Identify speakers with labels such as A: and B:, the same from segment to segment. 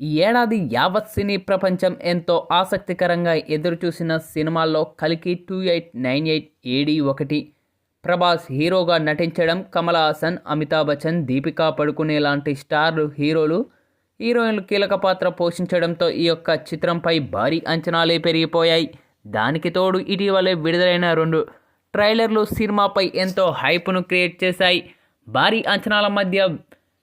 A: ఈ ఏడాది యావత్ సినీ ప్రపంచం ఎంతో ఆసక్తికరంగా ఎదురుచూసిన సినిమాల్లో కలికి two eight nine eight AD ఒకటి. ప్రభాస్ హీరోగా నటించడం కమల్ హాసన్ అమితాబ్ బచ్చన్ దీపికా పడుకునే లాంటి స్టార్లు హీరోలు హీరోయిన్లు కీలక పాత్ర పోషించడంతో ఈ యొక్క చిత్రంపై భారీ అంచనాలే పెరిగిపోయాయి. దానికి తోడు ఇటీవలే విడుదలైన రెండు ట్రైలర్లు సినిమాపై ఎంతో హైప్ను క్రియేట్ చేశాయి. భారీ అంచనాల మధ్య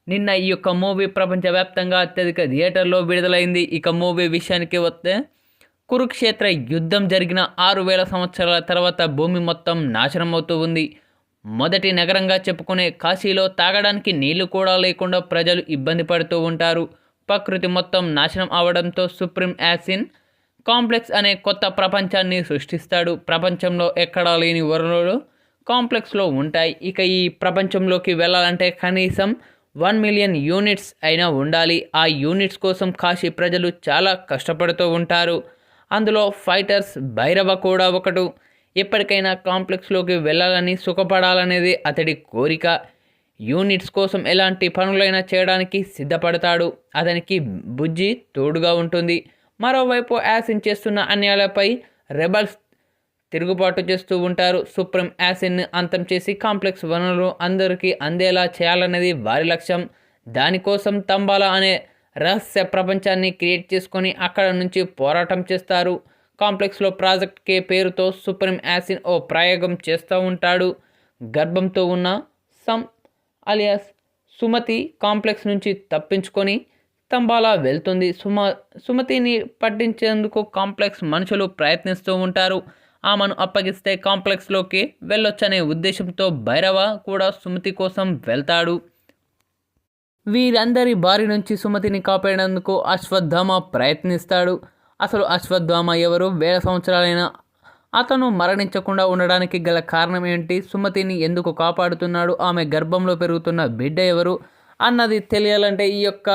A: నిన్న ఈ యొక్క మూవీ ప్రపంచవ్యాప్తంగా అత్యధిక థియేటర్లో విడుదలైంది. ఇక మూవీ విషయానికి వస్తే కురుక్షేత్ర యుద్ధం జరిగిన ఆరు వేల సంవత్సరాల తర్వాత భూమి మొత్తం నాశనం అవుతూ ఉంది. మొదటి నగరంగా చెప్పుకునే కాశీలో తాగడానికి నీళ్ళు కూడా లేకుండా ప్రజలు ఇబ్బంది పడుతూ ఉంటారు. ప్రకృతి మొత్తం నాశనం అవడంతో సుప్రీం యాసిన్ కాంప్లెక్స్ అనే కొత్త ప్రపంచాన్ని సృష్టిస్తాడు. ప్రపంచంలో ఎక్కడా లేని వనరులు కాంప్లెక్స్లో ఉంటాయి. ఇక ఈ ప్రపంచంలోకి వెళ్ళాలంటే కనీసం వన్ మిలియన్ యూనిట్స్ అయినా ఉండాలి. ఆ యూనిట్స్ కోసం కాశీ ప్రజలు చాలా కష్టపడుతూ ఉంటారు. అందులో ఫైటర్స్ భైరవ కూడా ఒకడు. ఎప్పటికైనా కాంప్లెక్స్లోకి వెళ్ళాలని సుఖపడాలనేది అతడి కోరిక. యూనిట్స్ కోసం ఎలాంటి పనులైనా చేయడానికి సిద్ధపడతాడు. అతనికి బుజ్జి తోడుగా ఉంటుంది. మరోవైపు యాసిన్ చేస్తున్న అన్యాయాలపై రెబల్స్ తిరుగుబాటు చేస్తూ ఉంటారు. సుప్రీం యాసిడ్ని అంతం చేసి కాంప్లెక్స్ వనరులు అందరికీ అందేలా చేయాలనేది వారి లక్ష్యం. దానికోసం తంబాలా అనే రహస్య ప్రపంచాన్ని క్రియేట్ చేసుకొని అక్కడ నుంచి పోరాటం చేస్తారు. కాంప్లెక్స్లో ప్రాజెక్ట్ కే పేరుతో సుప్రీం యాసిన్ ఓ ప్రయోగం చేస్తూ ఉంటాడు. గర్భంతో ఉన్న సమ్ అలియాస్ సుమతి కాంప్లెక్స్ నుంచి తప్పించుకొని తంబాలా వెళ్తుంది. సుమ సుమతిని పట్టించేందుకు కాంప్లెక్స్ మనుషులు ప్రయత్నిస్తూ ఉంటారు. ఆమెను అప్పగిస్తే కాంప్లెక్స్లోకి వెళ్ళొచ్చనే ఉద్దేశంతో భైరవ కూడా సుమతి కోసం వెళ్తాడు. వీరందరి బారి నుంచి సుమతిని కాపాడేందుకు అశ్వత్థామ ప్రయత్నిస్తాడు. అసలు అశ్వత్థామ ఎవరు? వేల సంవత్సరాలైన అతను మరణించకుండా ఉండడానికి గల కారణం ఏంటి? సుమతిని ఎందుకు కాపాడుతున్నాడు? ఆమె గర్భంలో పెరుగుతున్న బిడ్డ ఎవరు? అన్నది తెలియాలంటే ఈ యొక్క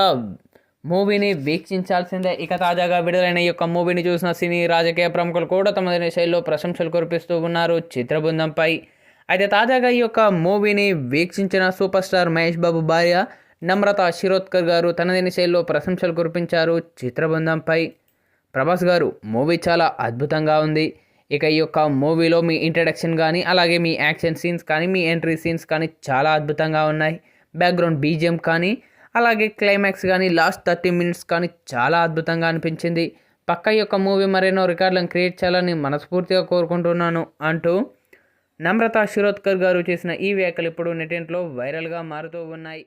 A: మూవీని వీక్షించాల్సిందే. ఇక తాజాగా విడుదలైన ఈ యొక్క మూవీని చూసిన సినీ రాజకీయ ప్రముఖులు కూడా తమ శైలిలో ప్రశంసలు కురిపిస్తూ ఉన్నారు చిత్రబృందంపై. అయితే తాజాగా ఈ యొక్క మూవీని వీక్షించిన సూపర్ స్టార్ మహేష్ బాబు భార్య నమ్రత శిరోద్కర్ గారు తనదైన శైలిలో ప్రశంసలు కురిపించారు చిత్రబృందంపై. ప్రభాస్ గారు మూవీ చాలా అద్భుతంగా ఉంది. ఇక ఈ యొక్క మూవీలో మీ ఇంట్రడక్షన్ కానీ అలాగే మీ యాక్షన్ సీన్స్ కానీ మీ ఎంట్రీ సీన్స్ కానీ చాలా అద్భుతంగా ఉన్నాయి. బ్యాక్గ్రౌండ్ బీజిఎం కానీ అలాగే క్లైమాక్స్ కానీ లాస్ట్ థర్టీ మినిట్స్ కానీ చాలా అద్భుతంగా అనిపించింది. పక్క యొక్క మూవీ మరెన్నో రికార్డులను క్రియేట్ చేయాలని మనస్ఫూర్తిగా కోరుకుంటున్నాను అంటూ నమ్రత శిరోద్కర్ గారు చేసిన ఈ వ్యాఖ్యలు ఇప్పుడు నెటింట్లో వైరల్గా మారుతూ ఉన్నాయి.